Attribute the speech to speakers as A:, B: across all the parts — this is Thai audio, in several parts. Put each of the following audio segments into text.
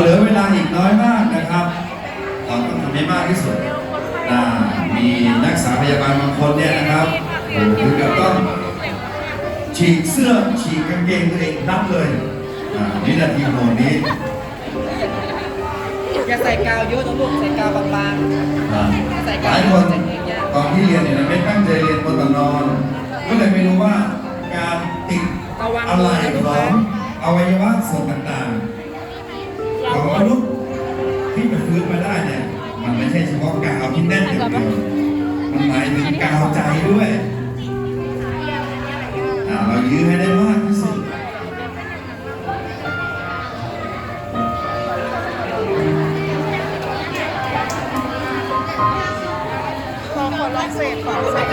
A: เหลือเวลาอีกน้อยมากนะครับเราต้องทำให้มากที่สุดอ่ามีนักศึกษาพยาบาลบางคนเนี่ยนะครับโอ้โหถึงกับต้องฉีกเสื้อฉีกกางเกงตัวเองนับเลยอ่าวินาทีโหดนี้
B: อย่าใส่กาวเยอะนะลูกใส่กาวบาง
A: อ่า
B: ใส่
A: ห
B: กาว
A: ลายคน
B: จะยิงยาก
A: ตอนที่เรียนเนี่ยไม่ตั้งใจเรียนบนตอนนอน ก็เลยไม่รู้ว่าการติด
B: ๆระวัง
A: อะ
B: มื
A: ไร
B: อนะลูก
A: ขอ
B: นะ
A: งอวัยวะส่วนต่างๆของมนุษย์ ที่จะฟื้นมาได้เนี่ย มันไม่ใช่เฉพาะกาวที่แน่นอย่างเดียวมันหมายถึงกาวใจด้วยอ่าเรายื้อให้ได้มากที่สุด
C: ขอขอลองเสพขอเสพ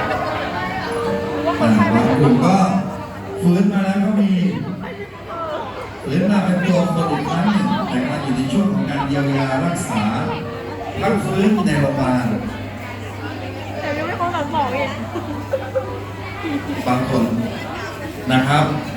C: ว่าค
A: อ่าน
C: ไข้ไม่
A: บาง
C: ถึง
A: กลุ่มก็ฟื้นมาแล้วก็มี รักษาพักฟื้นในโรงพยาบาล
C: แต่ยังไม่ครบสามสองอีก
A: บางคนนะครับ